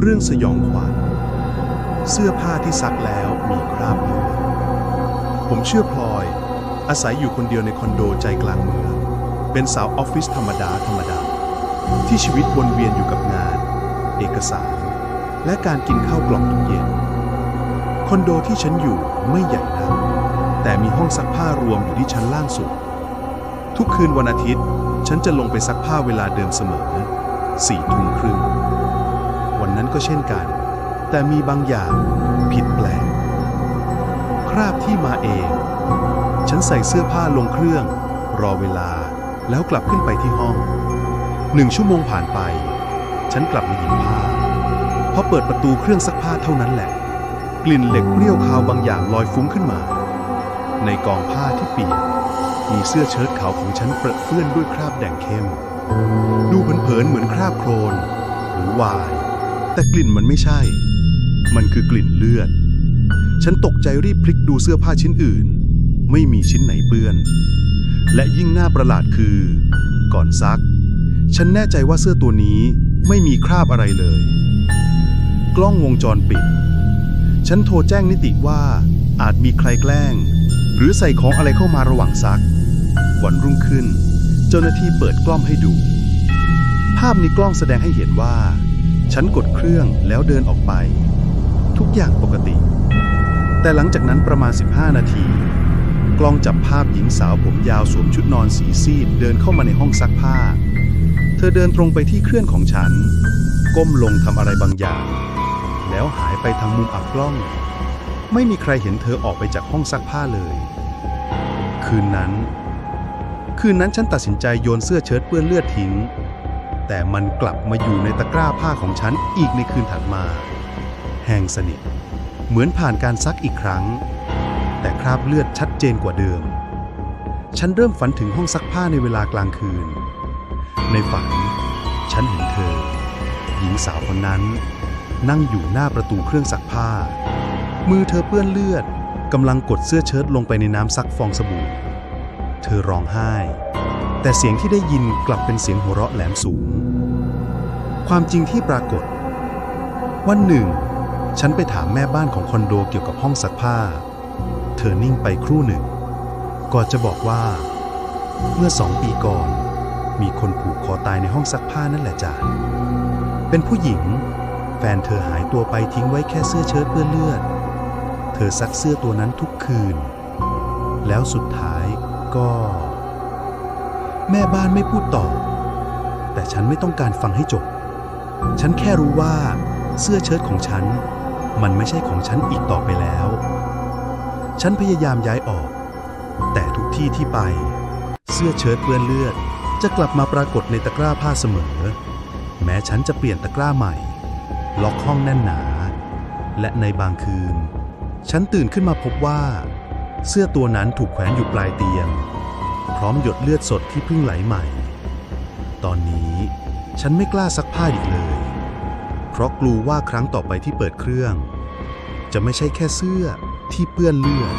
เรื่องสยองขวัญเสื้อผ้าที่ซักแล้วมีคราบเลือดผมเชื่อพลอย อาศัยอยู่คนเดียวในคอนโดใจกลางเมือง เป็นสาวออฟฟิศธรรมดาธรรมดา ที่ชีวิตวนเวียนอยู่กับงาน เอกสาร และการกินข้าวกล่องทุกเย็น คอนโดที่ฉันอยู่ไม่ใหญ่นักแต่มีห้องซักผ้ารวมอยู่ที่ชั้นล่างสุด ทุกคืนวันอาทิตย์ ฉันจะลงไปซักผ้าเวลาเดิมเสมอสี่ทุ่มครึ่ง นนั้นก็เช่นกัน แต่มีบางอย่างผิดแปลก คราบที่มาเอง ฉันใส่เสื้อผ้าลงเครื่อง รอเวลาแล้วกลับขึ้นไปที่ห้อง หนึ่งชั่วโมงผ่านไป ฉันกลับมาหยิบผ้าพอเปิดประตูเครื่องซักผ้าเท่านั้นแหละ กลิ่นเหล็กเปรี้ยวคาวบางอย่างลอยฟุ้งขึ้นมา ในกองผ้าที่เปียกมีเสื้อเชิ้ตขาวของฉันเปรอะเปื้อนด้วยคราบแดงเข้ม ดูเผินๆเหมือนคราบโคลนหรือวาย แต่กลิ่นมันไม่ใช่ มันคือกลิ่นเลือด ฉันตกใจรีบพลิกดูเสื้อผ้าชิ้นอื่น ไม่มีชิ้นไหนเปื้อน และยิ่งน่าประหลาดคือ ก่อนซัก ฉันแน่ใจว่าเสื้อตัวนี้ไม่มีคราบอะไรเลย กล้องวงจรปิด ฉันโทรแจ้งนิติว่าอาจมีใครแกล้ง หรือใส่ของอะไรเข้ามาระหว่างซัก วันรุ่งขึ้น เจ้าหน้าที่เปิดกล้องให้ดู ภาพในกล้องแสดงให้เห็นว่า ฉันกดเครื่องแล้วเดินออกไป ทุกอย่างปกติ แต่หลังจากนั้นประมาณ 15 นาที กล้องจับภาพหญิงสาวผมยาวสวมชุดนอนสีซีดเดินเข้ามาในห้องซักผ้า เธอเดินตรงไปที่เครื่องของฉัน ก้มลงทำอะไรบางอย่าง แล้วหายไปทางมุมอับกล้อง ไม่มีใครเห็นเธอออกไปจากห้องซักผ้าเลย คืนนั้น คืนนั้นฉันตัดสินใจโยนเสื้อเชิ้ตเปื้อนเลือดทิ้ง แต่มันกลับมาอยู่ในตะกร้าผ้าของฉันอีกในคืนถัดมา แห้งสนิท เหมือนผ่านการซักอีกครั้ง แต่คราบเลือดชัดเจนกว่าเดิม ฉันเริ่มฝันถึงห้องซักผ้าในเวลากลางคืน ในฝัน ฉันเห็นเธอ หญิงสาวคนนั้น นั่งอยู่หน้าประตูเครื่องซักผ้า มือเธอเปื้อนเลือดกำลังกดเสื้อเชิ้ตลงไปในน้ำซักฟองสบู่ เธอร้องไห้ แต่เสียงที่ได้ยินกลับเป็นเสียงหัวเราะแหลมสูง ความจริงที่ปรากฏ วันหนึ่ง ฉันไปถามแม่บ้านของคอนโดเกี่ยวกับห้องซักผ้า เธอนิ่งไปครู่หนึ่ง ก่อนจะบอกว่า เมื่อสองปีก่อน มีคนผูกคอตายในห้องซักผ้านั่นแหละจ้ะเป็นผู้หญิง แฟนเธอหายตัวไปทิ้งไว้แค่เสื้อเชิ้ตเปื้อนเลือด เธอซักเสื้อตัวนั้นทุกคืน แล้วสุดท้ายก็ แม่บ้านไม่พูดต่อ แต่ฉันไม่ต้องการฟังให้จบ ฉันแค่รู้ว่าเสื้อเชิ้ตของฉัน มันไม่ใช่ของฉันอีกต่อไปแล้ว ฉันพยายามย้ายออก แต่ทุกที่ที่ไป เสื้อเชิ้ตเปื้อนเลือด จะกลับมาปรากฏในตะกร้าผ้าเสมอ แม้ฉันจะเปลี่ยนตะกร้าใหม่ ล็อกห้องแน่นหนา และในบางคืน ฉันตื่นขึ้นมาพบว่า เสื้อตัวนั้นถูกแขวนอยู่ปลายเตียง พร้อมหยดเลือดสดที่เพิ่งไหลใหม่ ตอนนี้ฉันไม่กล้าซักผ้าอีกเลย เพราะกลัวว่าครั้งต่อไปที่เปิดเครื่อง จะไม่ใช่แค่เสื้อที่เปื้อนเลือด